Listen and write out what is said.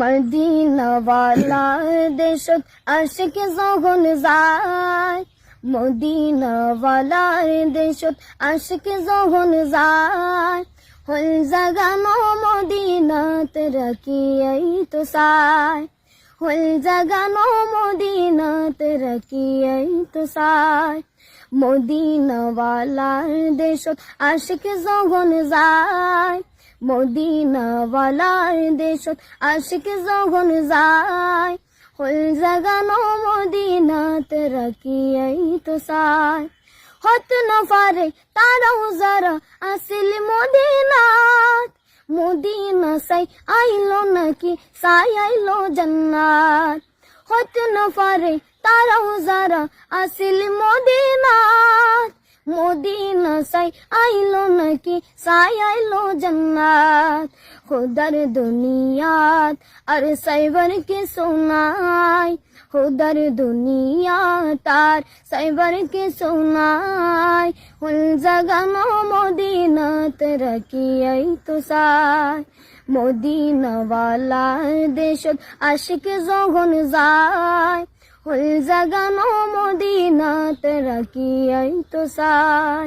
মদিনাওয়ালার দেশত আশিক যখন যায়। মদিনাওয়ালার দেশত আশিক যখন যায়। হল জাগানো মদিনাত রাখিয়াই তো সায় হল জাগানো মদিনাত রাখিয়াই তো সায় মদিনাওয়ালার দেশত আশিক যখন যায়। মদিনাওয়ালার দেশত আশিক যখন যায়। হল জাগানো মদিনাত রাখিয়াই তো সায় হত নফারে তারাও যারা আসিল মদিনাত। মদিনা সাই আইলো নাকি সাই আইলো জান্নাত। হত নফারে তারাও যারা আসিল মদিনাত। মদিনা সাই আইলো নাকি? সাই আইলো জান্নাত। খুদার দুনিয়াত আর সাইবার কে সোনাই খুদার দুনিয়া তার সাইবার কে সোনাই হুল জাগানো মদিনাত রাখিয়াই তো সাই। মদিনাওয়ালার দেশত আশিক যখন যায় হুল জাগানো মদিনাত রাখিয়াই তো সাই